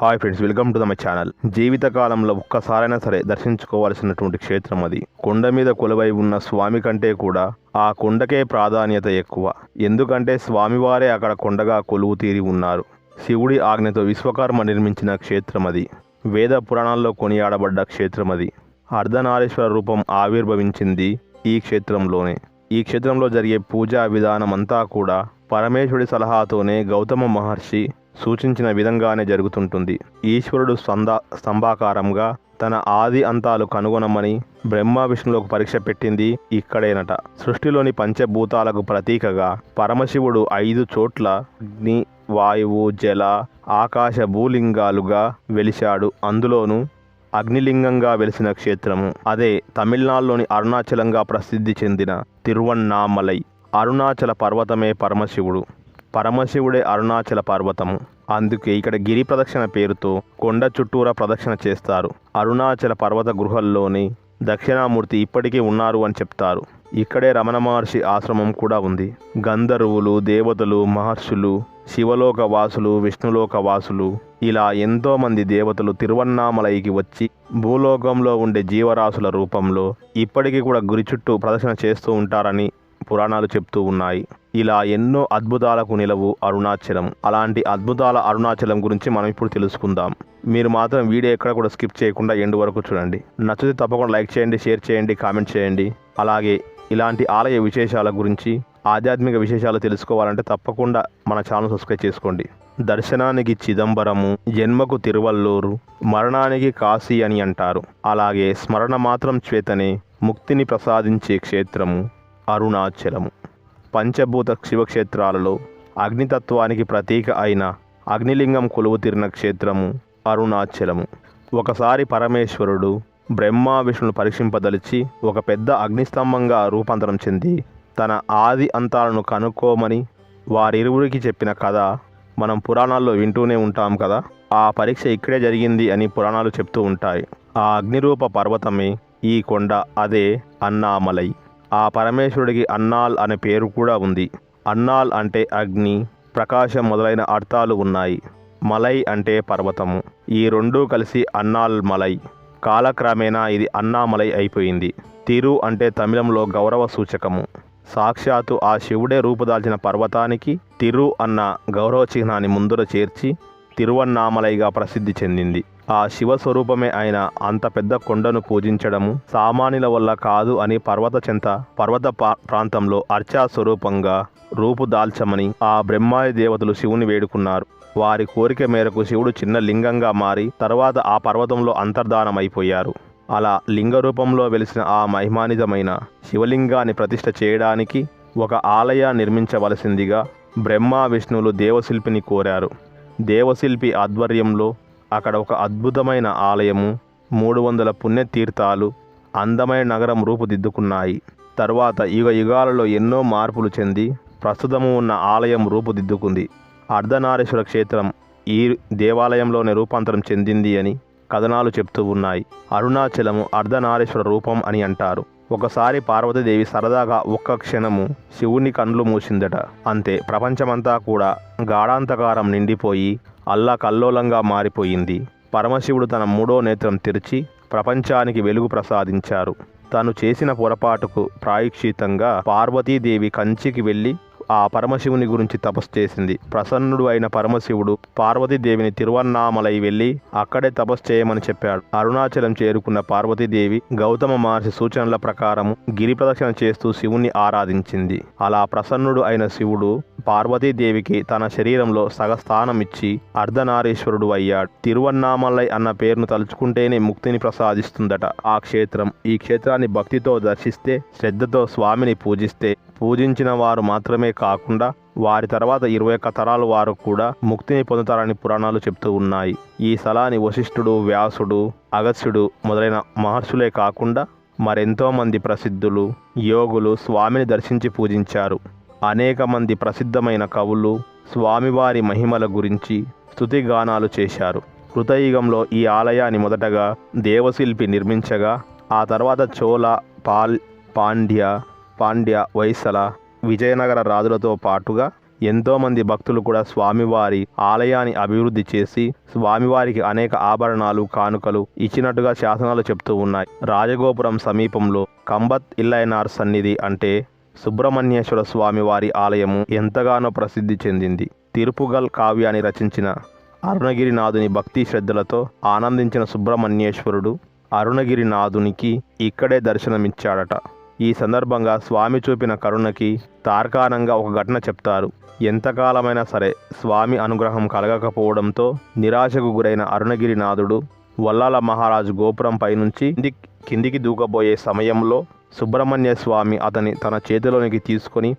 Hi friends welcome to my channel జీవితకాలంలో ఒక్కసారైనా సరే దర్శించుకోవాల్సినటువంటి క్షేత్రం అది. కొండ మీద కొలువై ఉన్న స్వామి కంటే కూడా ఆ కొండకే ప్రాధాన్యత ఎక్కువ. ఎందుకంటే స్వామివారే అక్కడ కొండగా కొలువు తీరి ఉన్నారు. శివుడి ఆజ్ఞతో విశ్వకర్మ నిర్మించిన క్షేత్రం అది. వేద పురాణాల్లో కొనియాడబడ్డ క్షేత్రం అది. అర్ధనారీశ్వర రూపం ఆవిర్భవించింది ఈ క్షేత్రంలోనే. ఈ క్షేత్రంలో జరిగే పూజా విధానం అంతా కూడా పరమేశ్వరుడి సలహాతోనే గౌతమ మహర్షి సూచించిన విధంగానే జరుగుతుంటుంది. ఈశ్వరుడు స్తంద స్తంభాకారంగా తన ఆది అంతాలు కనుగొనమని బ్రహ్మ విష్ణువులకు పరీక్ష పెట్టింది ఇక్కడేనట. సృష్టిలోని పంచభూతాలకు ప్రతీకగా పరమశివుడు ఐదు చోట్ల అగ్ని వాయువు జల ఆకాశ భూలింగాలుగా వెలిశాడు. అందులోనూ అగ్నిలింగంగా వెలిసిన క్షేత్రము. అదే తమిళనాడులోని అరుణాచలంగా ప్రసిద్ధి చెందిన తిరువన్నామలై అరుణాచల పర్వతమే పరమశివుడు. పరమశివుడే అరుణాచల పర్వతము. అందుకే ఇక్కడ గిరి ప్రదక్షిణ పేరుతో కొండ చుట్టూరా ప్రదక్షిణ చేస్తారు. అరుణాచల పర్వత గృహల్లోని దక్షిణామూర్తి ఇప్పటికీ ఉన్నారు అని చెప్తారు. ఇక్కడే రమణ మహర్షి ఆశ్రమం కూడా ఉంది. గంధర్వులు దేవతలు మహర్షులు శివలోక వాసులు విష్ణులోక వాసులు ఇలా ఎంతోమంది దేవతలు తిరువన్నామలైకి వచ్చి భూలోకంలో ఉండే జీవరాశుల రూపంలో ఇప్పటికీ కూడా గురి చుట్టూ ప్రదర్శన చేస్తూ ఉంటారని పురాణాలు చెప్తూ ఉన్నాయి. ఇలా ఎన్నో అద్భుతాలకు నిలవు అరుణాచలం. అలాంటి అద్భుతాల అరుణాచలం గురించి మనం ఇప్పుడు తెలుసుకుందాం. మీరు మాత్రం వీడియో ఎక్కడ కూడా స్కిప్ చేయకుండా ఎండు వరకు చూడండి. నచ్చితే తప్పకుండా లైక్ చేయండి షేర్ చేయండి కామెంట్ చేయండి. అలాగే ఇలాంటి ఆలయ విశేషాల గురించి ఆధ్యాత్మిక విశేషాలు తెలుసుకోవాలంటే తప్పకుండా మన ఛానల్ సబ్స్క్రైబ్ చేసుకోండి. దర్శనానికి చిదంబరము జన్మకు తిరువల్లూరు మరణానికి కాశీ అని అంటారు. అలాగే స్మరణ మాత్రం చేతనే ముక్తిని ప్రసాదించే క్షేత్రము అరుణాచలము. పంచభూత శివక్షేత్రాలలో అగ్నితత్వానికి ప్రతీక అయిన అగ్నిలింగం కొలువు తీరిన క్షేత్రము అరుణాచలము. ఒకసారి పరమేశ్వరుడు బ్రహ్మ విష్ణును పరీక్షింపదలిచి ఒక పెద్ద అగ్నిస్తంభంగా రూపాంతరం చెంది తన ఆది అంతాలను కనుక్కోమని వారిరువురికి చెప్పిన కథ మనం పురాణాల్లో వింటూనే ఉంటాం కదా. ఆ పరీక్ష ఇక్కడే జరిగింది అని పురాణాలు చెప్తూ ఉంటాయి. ఆ అగ్నిరూప పర్వతమే ఈ కొండ అదే అన్నామలై. ఆ పరమేశ్వరుడికి అన్నాల్ అనే పేరు కూడా ఉంది. అన్నాల్ అంటే అగ్ని ప్రకాశం మొదలైన అర్థాలు ఉన్నాయి. మలై అంటే పర్వతము. ఈ రెండూ కలిసి అన్నాల్ మలై. కాలక్రమేణా ఇది అన్నామలై అయిపోయింది. తిరు అంటే తమిళంలో గౌరవ సూచకము. సాక్షాత్తు ఆ శివుడే రూపుదాల్చిన పర్వతానికి తిరు అన్న గౌరవ చిహ్నాన్ని ముందర చేర్చి తిరువన్నామలైగా ప్రసిద్ధి చెందింది. ఆ శివ స్వరూపమే అయిన అంత పెద్ద కొండను పూజించడము సామాన్యుల వల్ల కాదు అని పర్వత చెంత పర్వత పా- ప్రాంతంలో అర్చా స్వరూపంగా రూపు దాల్చమని ఆ బ్రహ్మాయ దేవతలు శివుని వేడుకున్నారు. వారి కోరిక మేరకు శివుడు చిన్న లింగంగా మారి తర్వాత ఆ పర్వతంలో అంతర్ధానమైపోయారు. అలా లింగ రూపంలో వెలిసిన ఆ మహిమానితమైన శివలింగాన్ని ప్రతిష్ఠ చేయడానికి ఒక ఆలయ నిర్మించవలసిందిగా బ్రహ్మ విష్ణువులు దేవశిల్పిని కోరారు. దేవశిల్పి ఆధ్వర్యంలో అక్కడ ఒక అద్భుతమైన ఆలయము మూడు వందల పుణ్యతీర్థాలు అందమైన నగరం రూపుదిద్దుకున్నాయి. తర్వాత యుగ యుగాలలో ఎన్నో మార్పులు చెంది ప్రస్తుతము ఉన్న ఆలయం రూపుదిద్దుకుంది. అర్ధనారీశ్వర క్షేత్రం ఈ దేవాలయంలోనే రూపాంతరం చెందింది అని కథనాలు చెప్తూ ఉన్నాయి. అరుణాచలము అర్ధనారీశ్వర రూపం అని అంటారు. ఒకసారి పార్వతీదేవి సరదాగా ఒక్క క్షణము శివుని కండ్లు మూసిందట. అంతే ప్రపంచమంతా కూడా గాఢాంతకారం నిండిపోయి అల్లా కల్లోలంగా మారిపోయింది. పరమశివుడు తన మూడో నేత్రం తెరిచి ప్రపంచానికి వెలుగు ప్రసాదించారు. తను చేసిన పొరపాటుకు ప్రాయక్షితంగా పార్వతీదేవి కంచికి వెళ్ళి ఆ పరమశివుని గురించి తపస్సు చేసింది. ప్రసన్నుడు అయిన పరమశివుడు పార్వతీదేవిని తిరువన్నామలై వెళ్ళి అక్కడే తపస్సు చేయమని చెప్పాడు. అరుణాచలం చేరుకున్న పార్వతీదేవి గౌతమ మహర్షి సూచనల ప్రకారం గిరి ప్రదక్షిణ చేస్తూ శివుణ్ణి ఆరాధించింది. అలా ప్రసన్నుడు అయిన శివుడు పార్వతీదేవికి తన శరీరంలో సగస్థానం ఇచ్చి అర్ధనారీశ్వరుడు అయ్యాడు. తిరువన్నామలై అన్న పేరును తలుచుకుంటేనే ముక్తిని ప్రసాదిస్తుందట ఆ క్షేత్రం. ఈ క్షేత్రాన్ని భక్తితో దర్శిస్తే శ్రద్ధతో స్వామిని పూజిస్తే పూజించిన వారు మాత్రమే కాకుండా వారి తర్వాత ఇరవై ఒక్క తరాల వారు కూడా ముక్తిని పొందుతారని పురాణాలు చెప్తూ ఉన్నాయి. ఈ స్థలాన్ని వశిష్ఠుడు వ్యాసుడు అగస్త్యుడు మొదలైన మహర్షులే కాకుండా మరెంతో మంది ప్రసిద్ధులు యోగులు స్వామిని దర్శించి పూజించారు. అనేక మంది ప్రసిద్ధమైన కవులు స్వామివారి మహిమల గురించి స్తుతిగానాలు చేశారు. కృతయుగంలో ఈ ఆలయాన్ని మొదటగా దేవశిల్పి నిర్మించగా ఆ తర్వాత చోళ పాల్ పాండ్య పాండ్య వైసల విజయనగర రాజులతో పాటుగా ఎంతోమంది భక్తులు కూడా స్వామివారి ఆలయాన్ని అభివృద్ధి చేసి స్వామివారికి అనేక ఆభరణాలు కానుకలు ఇచ్చినట్టుగా శాసనాలు చెప్తూ ఉన్నాయి. రాజగోపురం సమీపంలో కంబత్ ఇల్లైనార్ సన్నిధి అంటే సుబ్రహ్మణ్యేశ్వర స్వామివారి ఆలయము ఎంతగానో ప్రసిద్ధి చెందింది. తిరుపుగల్ కావ్యాన్ని రచించిన అరుణగిరినాథుని భక్తి శ్రద్ధలతో ఆనందించిన సుబ్రహ్మణ్యేశ్వరుడు అరుణగిరినాథునికి ఇక్కడే దర్శనమిచ్చాడట. ఈ సందర్భంగా స్వామి చూపిన కరుణకి తార్కాణంగా ఒక ఘటన చెప్తారు. ఎంతకాలమైనా సరే స్వామి అనుగ్రహం కలగకపోవడంతో నిరాశకు గురైన అరుణగిరినాథుడు వల్లాల మహారాజు గోపురం పైనుంచి కిందికి దూకబోయే సమయంలో సుబ్రహ్మణ్య స్వామి అతని తన చేతిలోనికి తీసుకొని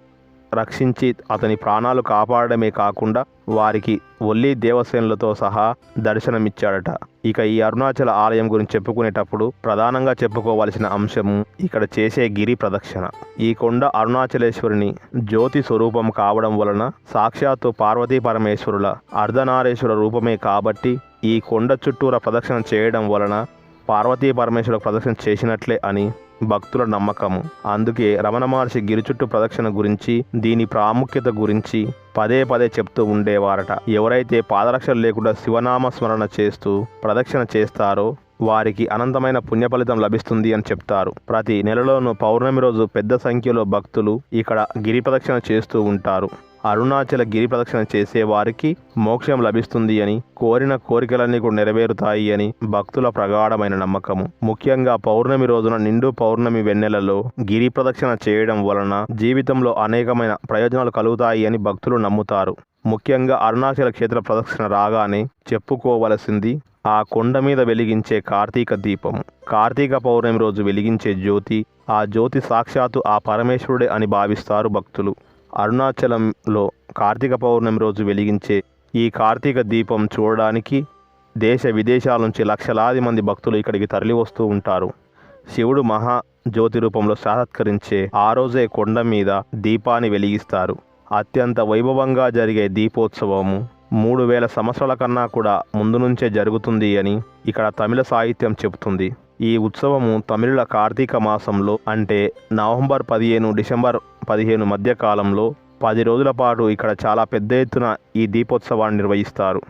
రక్షించి అతని ప్రాణాలు కాపాడమే కాకుండా వారికి ఒల్లి దేవసేనులతో సహా దర్శనమిచ్చాడట. ఇక ఈ అరుణాచల ఆలయం గురించి చెప్పుకునేటప్పుడు ప్రధానంగా చెప్పుకోవాల్సిన అంశము ఇక్కడ చేసే గిరి ప్రదక్షిణ. ఈ కొండ అరుణాచలేశ్వరుని జ్యోతి స్వరూపం కావడం వలన సాక్షాత్తు పార్వతీ పరమేశ్వరుల అర్ధనారేశ్వర రూపమే కాబట్టి ఈ కొండ చుట్టూర ప్రదక్షిణ చేయడం వలన పార్వతీ పరమేశ్వర ప్రదక్షిణ చేసినట్లే అని భక్తుల నమ్మకము. అందుకే రమణ మహర్షి గిరి చుట్టూ ప్రదక్షిణ గురించి దీని ప్రాముఖ్యత గురించి పదే పదే చెప్తూ ఉండేవారట. ఎవరైతే పాదరక్షలు లేకుండా శివనామ స్మరణ చేస్తూ ప్రదక్షిణ చేస్తారో వారికి అనంతమైన పుణ్యఫలితం లభిస్తుంది అని చెప్తారు. ప్రతి నెలలోనూ పౌర్ణమి రోజు పెద్ద సంఖ్యలో భక్తులు ఇక్కడ గిరి ప్రదక్షిణ చేస్తూ ఉంటారు. అరుణాచల గిరి ప్రదక్షిణ చేసే వారికి మోక్షం లభిస్తుంది అని కోరిన కోరికలన్నీ కూడా నెరవేరుతాయి అని భక్తుల ప్రగాఢమైన నమ్మకము. ముఖ్యంగా పౌర్ణమి రోజున నిండు పౌర్ణమి వెన్నెలలో గిరి ప్రదక్షిణ చేయడం వలన జీవితంలో అనేకమైన ప్రయోజనాలు కలుగుతాయి అని భక్తులు నమ్ముతారు. ముఖ్యంగా అరుణాచల క్షేత్ర ప్రదక్షిణ రాగానే చెప్పుకోవలసింది ఆ కొండ మీద వెలిగించే కార్తీక దీపము కార్తీక పౌర్ణమి రోజు వెలిగించే జ్యోతి ఆ జ్యోతి సాక్షాత్తు ఆ పరమేశ్వరుడే అని భావిస్తారు భక్తులు. అరుణాచలంలో కార్తీక పౌర్ణమి రోజు వెలిగించే ఈ కార్తీక దీపం చూడడానికి దేశ విదేశాల నుంచి లక్షలాది మంది భక్తులు ఇక్కడికి తరలి వస్తూ ఉంటారు. శివుడు మహా జ్యోతి రూపంలో సాక్షాత్కరించే ఆ రోజే కొండ మీద దీపాన్ని వెలిగిస్తారు. అత్యంత వైభవంగా జరిగే దీపోత్సవము మూడు వేల సంవత్సరాల కన్నా కూడా ముందు నుంచే జరుగుతుంది అని ఇక్కడ తమిళ సాహిత్యం చెబుతుంది. ఈ ఉత్సవము తమిళుల కార్తీక మాసంలో అంటే నవంబర్ పదిహేను డిసెంబర్ పదిహేను మధ్య కాలంలో పది రోజుల పాటు ఇక్కడ చాలా పెద్ద ఎత్తున ఈ దీపోత్సవాన్ని నిర్వహిస్తారు.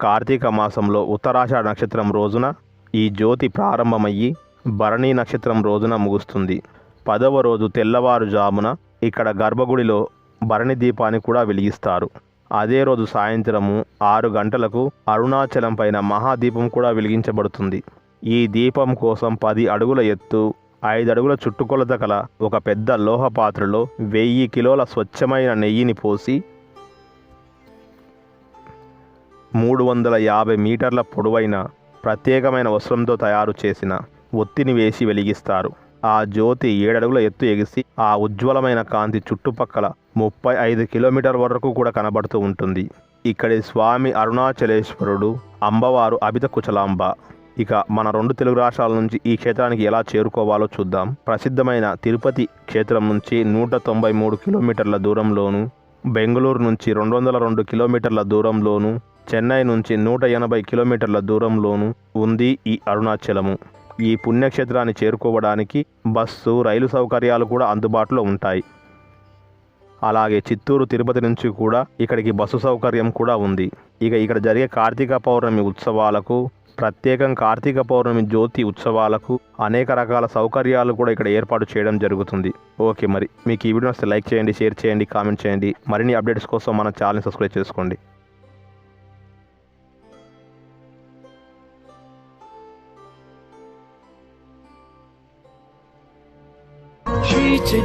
కార్తీక మాసంలో ఉత్తరాషాఢ నక్షత్రం రోజున ఈ జ్యోతి ప్రారంభమయ్యి భరణీ నక్షత్రం రోజున ముగుస్తుంది. పదవ రోజు తెల్లవారుజామున ఇక్కడ గర్భగుడిలో భరణి దీపాన్ని కూడా వెలిగిస్తారు. అదే రోజు సాయంత్రము ఆరు గంటలకు అరుణాచలం పైన మహాదీపం కూడా వెలిగించబడుతుంది. ఈ దీపం కోసం పది అడుగుల ఎత్తు ఐదు అడుగుల చుట్టుకొలత కల ఒక పెద్ద లోహ పాత్రలో వెయ్యి కిలోల స్వచ్ఛమైన నెయ్యిని పోసి మూడు వందల యాభై మీటర్ల పొడవైన ప్రత్యేకమైన వస్త్రంతో తయారు చేసిన ఒత్తిని వేసి వెలిగిస్తారు. ఆ జ్యోతి ఏడడుగుల ఎత్తు ఎగిసి ఆ ఉజ్వలమైన కాంతి చుట్టుపక్కల ముప్పై ఐదు కిలోమీటర్ వరకు కూడా కనబడుతూ ఉంటుంది. ఇక్కడి స్వామి అరుణాచలేశ్వరుడు అమ్మవారు అభిత కుచలాంబ. ఇక మన రెండు తెలుగు రాష్ట్రాల నుంచి ఈ క్షేత్రానికి ఎలా చేరుకోవాలో చూద్దాం. ప్రసిద్ధమైన తిరుపతి క్షేత్రం నుంచి నూట తొంభై మూడు కిలోమీటర్ల దూరంలోను బెంగళూరు నుంచి రెండు వందల రెండు కిలోమీటర్ల దూరంలోను చెన్నై నుంచి నూట ఎనభై కిలోమీటర్ల దూరంలోను ఉంది ఈ అరుణాచలము. ఈ పుణ్యక్షేత్రాన్ని చేరుకోవడానికి బస్సు రైలు సౌకర్యాలు కూడా అందుబాటులో ఉంటాయి. అలాగే చిత్తూరు తిరుపతి నుంచి కూడా ఇక్కడికి బస్సు సౌకర్యం కూడా ఉంది. ఇక ఇక్కడ జరిగే కార్తీక పౌర్ణమి ఉత్సవాలకు ప్రత్యేకం కార్తీక పౌర్ణమి జ్యోతి ఉత్సవాలకు అనేక రకాల సౌకర్యాలు కూడా ఇక్కడ ఏర్పాటు చేయడం జరుగుతుంది. ఓకే మరి మీకు ఈ వీడియో వస్తే లైక్ చేయండి షేర్ చేయండి కామెంట్ చేయండి. మరిన్ని అప్డేట్స్ కోసం మన ఛానల్ని సబ్స్క్రైబ్ చేసుకోండి. Sri